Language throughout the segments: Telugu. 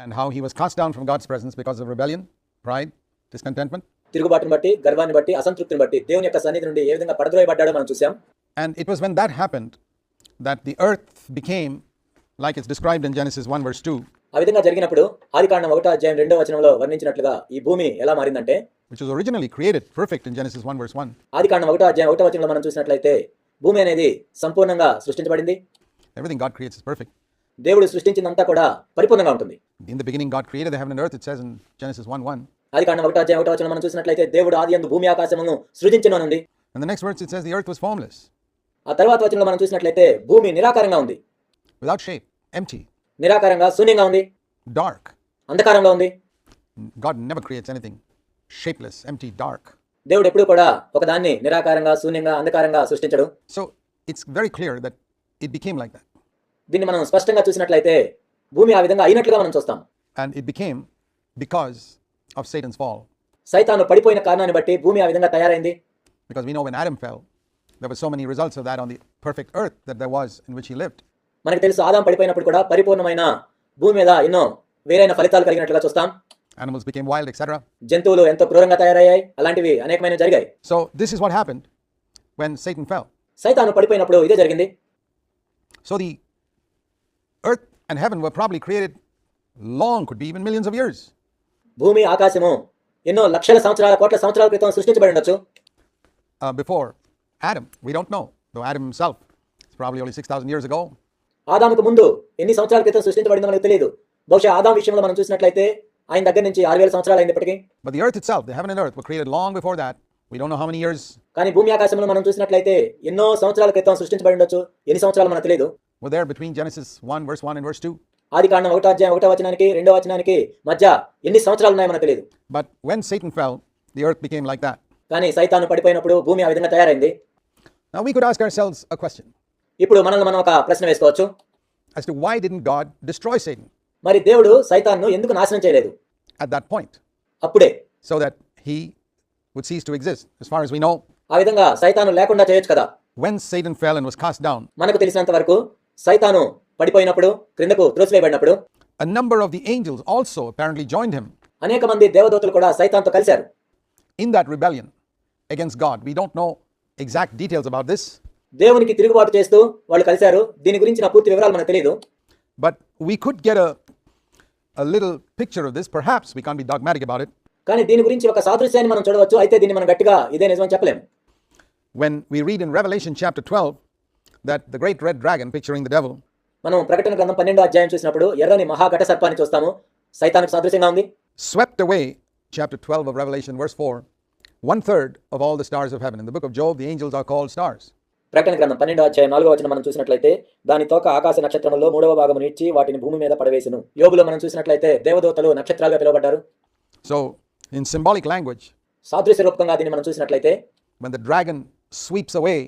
and how he was cast down from God's presence because of rebellion, pride, discontentment. తిరుగుబాటును బట్టి గర్వాన్ని బట్టి అసంతృప్తిని బట్టి దేవుని యొక్క సన్నిధి నుండి ఏ విధంగా పడద్రోయబడ్డాడో మనం చూసాం And it was when that happened that the earth became, like it's described in Genesis 1, verse 2, ఆ విధంగా జరిగినప్పుడు ఆదికాండం ఒకటో అధ్యాయం రెండో వచనంలో వర్ణించినట్లుగా ఈ భూమి ఎలా మారిందంటే which was originally created perfect in Genesis 1, verse 1. ఆదికాండం ఒకటో అధ్యాయం ఒకటో వచనంలో మనం చూసినట్లయితే భూమి అనేది సంపూర్ణంగా సృష్టించబడింది Everything God creates is perfect. దేవుడు సృష్టించినంతా కూడా పరిపూర్ణంగా ఉంటుంది. In the beginning God created the heaven and earth it says in Genesis 1 ఆది కాండం 1 1 వచనం మనం చూసినట్లయితే దేవుడు ఆది ఆదియందు భూమి ఆకాశమును సృజించను అనుంది and the next words it says the earth was formless ఆ తర్వాత వచనంలో మనం చూసినట్లయితే భూమి నిరాకారంగా ఉంది. వితౌట్ షేప్ ఎంప్టీ నిరాకారంగా శూన్యంగా ఉంది. డార్క్ అంధకారంగా ఉంది. God never creates anything shapeless empty dark దేవుడు ఎప్పుడూ కూడా ఒకదాన్ని నిరాకారంగా శూన్యంగా అంధకారంగా సృష్టించడు. So it's very clear that it became like that దీన్ని మనం స్పష్టంగా చూసినట్లయితే భూమి ఆ విధంగా అయినట్లుగా మనం చూస్తాం. And it became because of Satan's fall సైతాను పడిపోయిన కారణాన్ని బట్టి భూమి ఆ విధంగా తయారైంది. Because we know when Adam fell there were so many results of that on the perfect earth that there was in which he lived మనకు తెలుసు ఆదాం పడిపోయినప్పుడు కూడా పరిపూర్ణమైన భూమి మీద ఎన్నో వేరైన ఫలితాలు కలిగినట్లుగా చూస్తాం. Animals became wild etc జంతువులు ఎంతో క్రూరంగా తయారయ్యాయి. అలాంటివి అనేకమైన జరిగాయి. So this is what happened when satan fell. సైతాను పడిపోయినప్పుడు ఇదే జరిగింది. So the and heaven were probably created long, could be even millions of years భూమి ఆకాశము ఎన్నో లక్షల సంవత్సరాల కోట్ల సంవత్సరాల క్రితం సృష్టించబడి ఉండొచ్చు uh, before Adam. We don't know, though Adam himself is probably only 6,000 years ago. ఆదాముకు ముందు ఎన్ని సంవత్సరాల క్రితం సృష్టించబడిందో మనకు తెలియదు బహుశా ఆదాం విషయంలో మనం చూసినట్లయితే ఆయన దగ్గర నుంచి ఆరు వేల సంవత్సరాలు అయినప్పటికీ But the earth itself, the heaven and earth, were created long before that. We don't know how many years. కానీ భూమి ఆకాశంలో మనం చూసినట్లయితే ఎన్నో సంవత్సరాల క్రితం సృష్టించబడి ఉండొచ్చు ఎన్ని సంవత్సరాలు మనకు తెలియదు were there between Genesis 1, verse 1 and verse 2. ఆది కాండం ఒకటో అధ్యాయం ఒకటో వచనానికి రెండో వచనానికి మధ్య ఎన్ని సంవత్సరాలు ఉన్నాయో మనకు తెలియదు But when Satan fell, the earth became like that. కానీ సైతాను పడిపోయినప్పుడు భూమి ఆ విధంగా తయారైంది Now we could ask ourselves a question ఇప్పుడు మనల్ని మనం ఒక ప్రశ్న వేసుకోవచ్చు as to why didn't God destroy Satan మరి దేవుడు సైతాన్ను ఎందుకు నాశనం చేయలేదు at that point అప్పుడే so that he would cease to exist? As far as we know, ఆ విధంగా సైతాను లేకుండా చేయొచ్చు కదా when Satan fell and was cast down, మనకు తెలిసినంత వరకు సైతాను పడిపోయినప్పుడు క్రిందకు త్రోసివేయబడినప్పుడు a number of the angels also apparently joined him అనేక మంది దేవదూతలు కూడా సైతాన్తో కలిశారు in that rebellion against God. We don't know exact details about this, దేవునికి తిరుగుబాటు చేస్తూ వాళ్ళు కలిశారు దీని గురించి నా పూర్తి వివరాలు మనకు తెలియదు but we could get a, a little picture of this. Perhaps we can't be dogmatic about it. కానీ దీని గురించి ఒక సాదృశ్యాన్ని మనం చూడవచ్చు అయితే దీన్ని మనం గట్టిగా ఇదే నిజమని చెప్పలేము When we read in Revelation chapter 12 that the great red dragon, picturing the devil, మనం ప్రకటన గ్రంథం పన్నెండో అధ్యాయం చూసినప్పుడు ఎర్రని మహాఘట సర్పాన్ని చూస్తాము సైతానికి సాదృశ్యంగా ఉంది swept away, chapter 12 of Revelation, verse 4, one third of all the stars of heaven. In the book of Job, the angels are called stars. ప్రకటన గ్రంథం పన్నెండో అధ్యాయం నాలుగో వచనం మనం చూసినట్లయితే దాని తోక ఆకాశ నక్షత్రములో మూడవ భాగం ఇచ్చి వాటిని భూమి మీద పడవేసును యోబులో మనం చూసినట్లయితే దేవదూతలు నక్షత్రాలుగా పిలువబడ్డారు So, in symbolic language, సాదృశ్య రూపకంగా దీన్ని మనం చూసినట్లయితే when the dragon sweeps away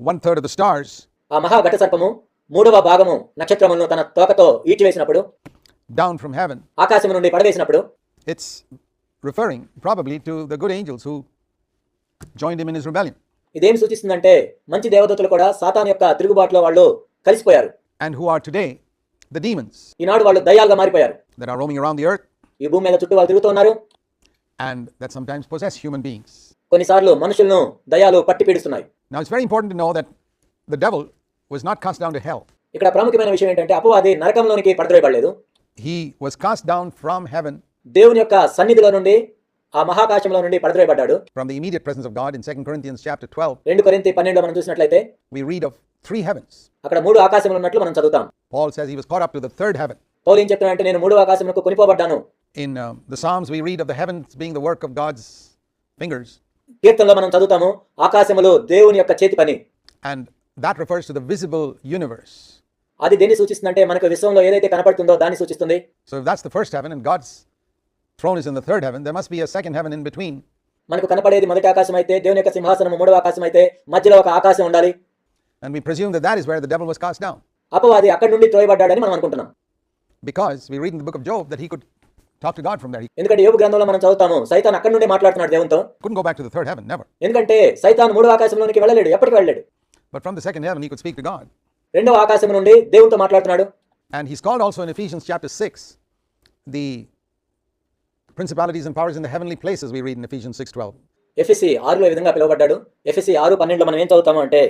one third of the stars, ఆ మహాఘట సర్పము మూడవ భాగము నక్షత్రములను తన తోకతో ఈడ్చివేసినప్పుడు డౌన్ ఫ్రమ్ హెవెన్ ఆకాశం నుండి పడవేసినప్పుడు it's referring probably to the good angels who join him in his rebellion సూచిస్తుంది అంటే మంచి దేవదత్తులు కూడా సాతాన్ యొక్క తిరుగుబాటులో వాళ్ళు కలిసిపోయారు. And who are today the demons ఈనాడు వాళ్ళు దయ్యాలుగా మారిపోయారు. There are roaming around the earth ఈ భూమి మీద చుట్టూ వాళ్ళు తిరుగుతున్నారు and that sometimes possess human beings కొన్నిసార్లు మనుషులను దయ్యాలు పట్టి పీడిస్తున్నాయి. Now it's very important to know that the devil was not cast down to hell. ఇక్కడ ప్రాముఖ్యమైన విషయం ఏంటంటే అపవాది నరకంలోనికి పడద్రోయబడలేదు He was cast down from heaven, దేవుని యొక్క సన్నిధిలో నుండి ఆ మహాకాశంలో నుండి పడద్రోయబడ్డాడు from the immediate presence of God. In 2 Corinthians chapter 12, రెండు కొరింతి పన్నెండులో మనం చూసినట్లయితే we read of three heavens. అక్కడ మూడు ఆకాశములు ఉన్నట్లు మనం చదువుతాం Paul says he was caught up to the third heaven. పౌలు ఏం చెప్తున్నాడంటే నేను మూడు ఆకాశములకు కొనిపోబడ్డాను In um, the Psalms, we read of the heavens being the work of God's fingers, కీర్తనలో మనం చదువుతాము ఆకాశములు దేవుని యొక్క చేతి పని and that refers to the visible universe. అది దేన్ని సూచిస్తుందంటే మనకు విశ్వంలో ఏదైతే కనపడుతుందో దాన్ని సూచిస్తుంది So, if that's the first heaven and God's throne is in the third heaven, there must be a second heaven in between. మనకు కనపడేది మొదటి ఆకాశం అయితే దేవుని యొక్క సింహాసనం మూడవ ఆకాశం అయితే మధ్యలో ఒక ఆకాశం ఉండాలి And we presume that that is where the devil was cast down. అపవాది అక్కడి నుండి త్రోయబడ్డాడని మనం అనుకుంటున్నాం Because we read in the book of Job that he could talk to God from there. He ఎందుకంటే యోగు గ్రంథంలో మనం చదువుతాము సైతాన్ అక్కడి నుండి మాట్లాడుతున్నాడు దేవునితో couldn't go back to the third heaven, never. ఎందుకంటే సైతాన్ మూడవ ఆకాశంలోనికి వెళ్ళలేడు ఎప్పటికి వెళ్ళలేడు But from the second heaven, he could speak to God. రెండవ ఆకాశం నుండి దేవునితో మాట్లాడుతున్నాడు And he's called also in Ephesians chapter 6 the principalities and powers in the heavenly places we read in Ephesians 6:12. Ephesians ఆరులో ఈ విధంగా పిలువబడ్డాడు ఎఫ్ఎస్సి ఆరు పన్నెండులో మనం ఏం చదువుతాము అంటే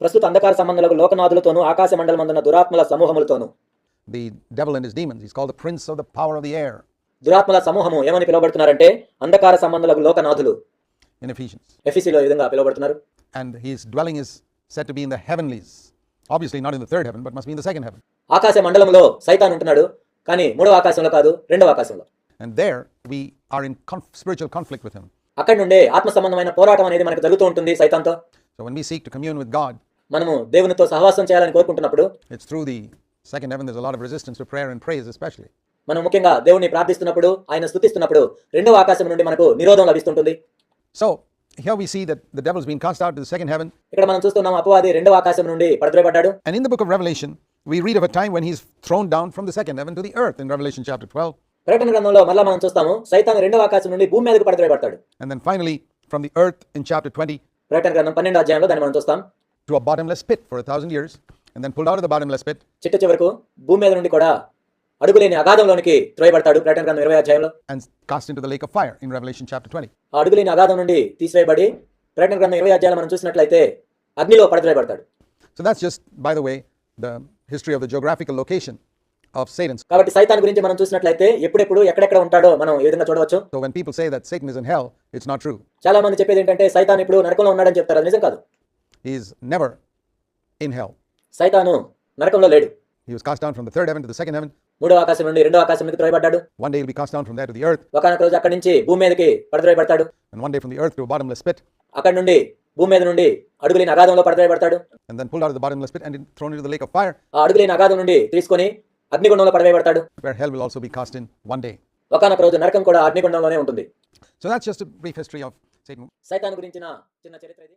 ప్రస్తుత అంధకార సంబంధాలకు లోకనాథులతోనూ ఆకాశ మండలం అందున్న దురాత్మల సమూహములతోనూ The devil and his demons, he's called the prince of the power of the air దురాత్మల సమూహము ఏమని పిలువబడుతున్నారంటే అంధకార సంబంధాలకు లోకనాథులు in Ephesians. ఎఫ్ఎస్సిలో ఈ విధంగా పిలువబడుతున్నారు And his dwelling is said to be in the heavenlies. Obviously not in the third heaven, but must be in the second heaven. ఆకాశ మండలంలో సైతాన్ ఉంటున్నాడు కానీ మూడవ ఆకాశంలో కాదు రెండవ ఆకాశంలో And there we are in conf- spiritual conflict with him. అక్కడి నుండే ఆత్మ సంబంధమైన పోరాటం అనేది మనకు జరుగుతూ ఉంటుంది సైతాన్తో So when we seek to commune with God, మనము దేవునితో సహవాసం చేయాలని కోరుకుంటున్నప్పుడు it's through the second heaven. There's a lot of resistance to prayer and praise, especially. మనం ముఖ్యంగా దేవుని ప్రార్థిస్తున్నప్పుడు ఆయన స్థుతిస్తున్నప్పుడు రెండవ ఆకాశం నుండి మనకు నిరోధం లభిస్తుంటుంది So here we see that the devil's been cast out to the second heaven. ఇక్కడ మనం చూస్తున్నాం అపవాది రెండవ ఆకాశం నుండి పడద్రోయబడ్డాడు And in the book of Revelation, we read of a time when he's thrown down from the second heaven to the earth in Revelation chapter 12. ప్రకటన గ్రంథంలో మళ్ళా మనం చూస్తాము సైతాన్ రెండవ ఆకాశం నుండి భూమి మీదకు పడద్రోయబడతాడు And then finally, from the earth in chapter 20 ప్రకటన గ్రంథం పన్నెండు అధ్యాయంలో దాన్ని మనం చూస్తాం to a bottomless pit for a thousand years, and then pulled out of the bottomless pit చిట్ట చివరకు భూమి మీద నుండి కూడా అడుగులేని అగాధంలోనికి త్రోయబడతాడు ప్రకటన గ్రంథం ఇరవై అధ్యాయంలో. And cast into fire in Revelation chapter 20 అడుగులేని అగాధం నుండి తీసివేయబడి ప్రకటన గ్రంథం ఇరవై అధ్యాయం మనం చూసినట్లయితే అగ్నిలో పడద్రోయబడతాడు. So that's just by the way the history of the geographical location of Satan's కాబట్టి సైతాన్ గురించి మనం చూసినట్లయితే ఎప్పుడెప్పుడు ఎక్కడెక్కడ ఉంటాడో మనం ఏ విధంగా చూడవచ్చు? So when people say that Satan is in hell it's not true చాలా మంది చెప్పేది ఏంటంటే సైతాన్ ఇప్పుడు నరకంలో ఉన్నాడని చెప్తారు. అది నిజం కాదు. He is never in hell సైతాను నరకంలో లేడు. He was cast down from the third heaven to the second heaven మూడవ ఆకాశం నుండి రెండవ ఆకాశం మీద త్రోయబడ్డాడు one day will be cast down from that to the earth ఒక రోజు అక్కడి నుంచి భూమి మీదకి పడద్రోయబడతాడు. And one day from the earth to bottomless pit అక్కడి నుండి భూమి మీద నుండి అడుగులే నగాదంలో పడద్రోయబడతాడు. And then pulled out of the bottomless pit and thrown in the lake of fire ఆ అడుగులేని అగాధం నుండి తీసుకొని అగ్నిగుండంలో పడద్రోయబడతాడు. Where hell will also be cast in one day ఒక రోజు నరకం కూడా అగ్నిగుండంలోనే ఉంటుంది. So that's just brief history of Satan గురించిన చిన్న చరిత్ర ఇది.